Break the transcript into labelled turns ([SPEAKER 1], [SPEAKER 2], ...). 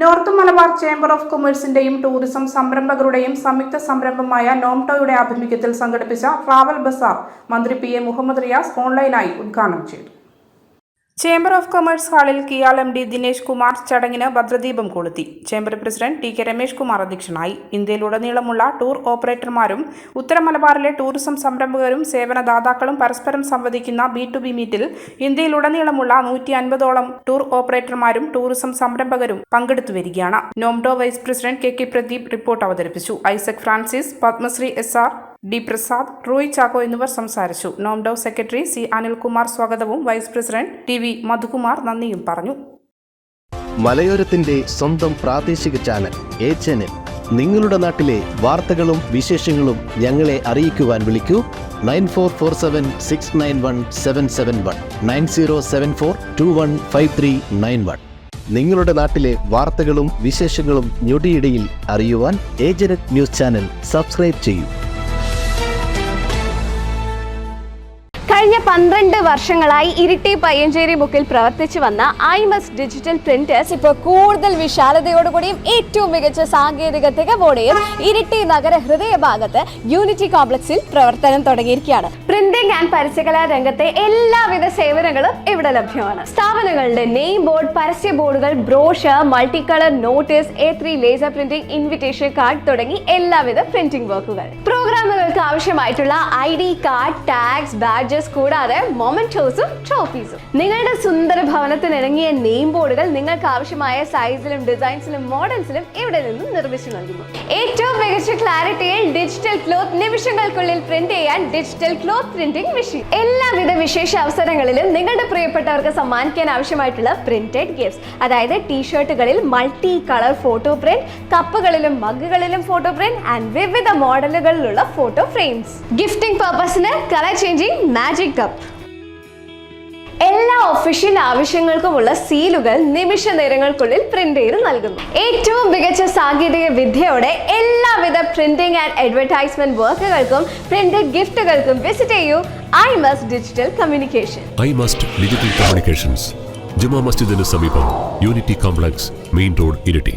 [SPEAKER 1] North Malabar chamber of കൊമേഴ്സിന്റെയും tourism സംരംഭകരുടെയും സംയുക്ത സംരംഭമായ നോംടോയുടെ ആഭിമുഖ്യത്തിൽ സംഘടിപ്പിച്ച ട്രാവൽ ബസാർ മന്ത്രി പി എ മുഹമ്മദ് റിയാസ് ഓൺലൈനായി ഉദ്ഘാടനം ചെയ്തു. ചേംബർ ഓഫ് കൊമേഴ്സ് ഹാളിൽ കിയാൽ എം ഡി ദിനേശ് കുമാർ ചടങ്ങിന് ഭദ്രദീപം കൊളുത്തി. Chamber president T K Ramesh Kumar അധ്യക്ഷനായി. ഇന്ത്യയിലുടനീളമുള്ള ടൂർ ഓപ്പറേറ്റർമാരും ഉത്തര മലബാറിലെ ടൂറിസം സംരംഭകരും സേവനദാതാക്കളും പരസ്പരം സംവദിക്കുന്ന ബി ടു ബി മീറ്റിൽ ഇന്ത്യയിലുടനീളമുള്ള നൂറ്റി അൻപതോളം ടൂർ ഓപ്പറേറ്റർമാരും ടൂറിസം സംരംഭകരും പങ്കെടുത്തു വരികയാണ്. NOMTO vice president K K Pradeep report അവതരിപ്പിച്ചു. Isaac Francis Padmashri S R D Prasad Roy Chacko എന്നിവർ സംസാരിച്ചു. നോംഡോ സെക്രട്ടറി സി അനിൽകുമാർ സ്വാഗതവും. Vice president T V Madhukumar നന്ദിയും പറഞ്ഞു.
[SPEAKER 2] മലയോരത്തിന്റെ സ്വന്തം പ്രാദേശിക ചാനൽ എ ചാനൽ. നിങ്ങളുടെ നാട്ടിലെ വാർത്തകളും വിശേഷങ്ങളും ഞങ്ങളെ അറിയിക്കുവാൻ വിളിക്കൂ. Nine four four seven six nine one seven seven one. Nine zero seven four two one five three nine one. നിങ്ങളുടെ നാട്ടിലെ വാർത്തകളും വിശേഷങ്ങളും ഞൊടിയിടയിൽ അറിയുവാൻ ഏജനറ്റ് ന്യൂസ് ചാനൽ സബ്സ്ക്രൈബ് ചെയ്യൂ.
[SPEAKER 3] കഴിഞ്ഞ പന്ത്രണ്ട് വർഷങ്ങളായി ഇരിട്ടി പയ്യഞ്ചേരി ബുക്കിൽ പ്രവർത്തിച്ചു വന്ന ഐ മസ് ഡിജിറ്റൽ പ്രിന്റേഴ്സ് ഇപ്പോൾ കൂടുതൽ വിശാലതയോടുകൂടിയും ഏറ്റവും മികച്ച സാങ്കേതിക തികവോടെയും ഇരിട്ടി നഗര ഹൃദയഭാഗത്ത് യൂണിറ്റി കോംപ്ലക്സിൽ പ്രവർത്തനം തുടങ്ങിയിരിക്കുകയാണ്. പ്രിന്റിംഗ് ആൻഡ് പരസ്യകലാ രംഗത്തെ എല്ലാവിധ സേവനങ്ങളും ഇവിടെ ലഭ്യമാണ്. സ്ഥാപനങ്ങളുടെ നെയിം ബോർഡ് പരസ്യ ബോർഡുകൾ brochure multi colour notice A three laser printing invitation card തുടങ്ങി എല്ലാവിധ പ്രിന്റിംഗ് വർക്കുകൾ. പ്രോഗ്രാമുകൾക്ക് ആവശ്യമായിട്ടുള്ള I D card tags badges കൂടാതെ മൊമെന്റോസും ട്രോഫീസും. നിങ്ങളുടെ സുന്ദര ഭവനത്തിന് ഇണങ്ങിയ നെയിം ബോർഡുകൾ നിങ്ങൾക്ക് ആവശ്യമായ സൈസിലും ഡിസൈൻസിലും മോഡൽസിലും ഇവിടെ നിന്നും നിർമ്മിച്ചു നൽകുന്നു. ഏറ്റവും മികച്ച ക്ലാരിറ്റിയിൽ ഡിജിറ്റൽ ക്ലോത്ത് നിമിഷങ്ങൾക്കുള്ളിൽ പ്രിന്റ് ചെയ്യാൻ ഡിജിറ്റൽ ക്ലോത്ത് പ്രിന്റിംഗ് മെഷീൻ എല്ലാവിധ വിശേഷ അവസരങ്ങളിലും നിങ്ങളുടെ പ്രിയപ്പെട്ടവർക്ക് സമ്മാനിക്കാൻ ആവശ്യമായിട്ടുള്ള പ്രിന്റഡ് ഗിഫ്റ്റ്സ് അതായത് ടീഷർട്ടുകളിൽ മൾട്ടി കളർ ഫോട്ടോ പ്രിന്റ് കപ്പുകളിലും മഗ്ഗുകളിലും ഫോട്ടോ പ്രിന്റ് ആൻഡ് വിവിധ മോഡലുകളിലുള്ള ഫോട്ടോ ഫ്രെയിംസ് ഗിഫ്റ്റിംഗ് പർപ്പസിന് കളർ ചേഞ്ചിങ് മാജിക് കപ്പ് എല്ലാ ഒഫീഷ്യൽ ആവശ്യങ്ങൾക്കുമുള്ള സീലുകൾ നിമിഷ നേരങ്ങൾക്കുള്ളിൽ പ്രിന്റ് ചെയ്ത് നൽകുന്നു. ഏറ്റവും മികച്ച സാങ്കേതിക വിദ്യയോടെ എല്ലാവിധ പ്രിന്റിംഗ് ആൻഡ് അഡ്വർടൈസ്മെന്റ് വർക്കുകൾക്കും പ്രിന്റഡ് ഗിഫ്റ്റുകൾക്കും വിസിറ്റ് ചെയ്യൂ. I must digital communication
[SPEAKER 4] I must digital communications ജുമാ മസ്ജിദിന് സമീപം unity complex main road Iritty.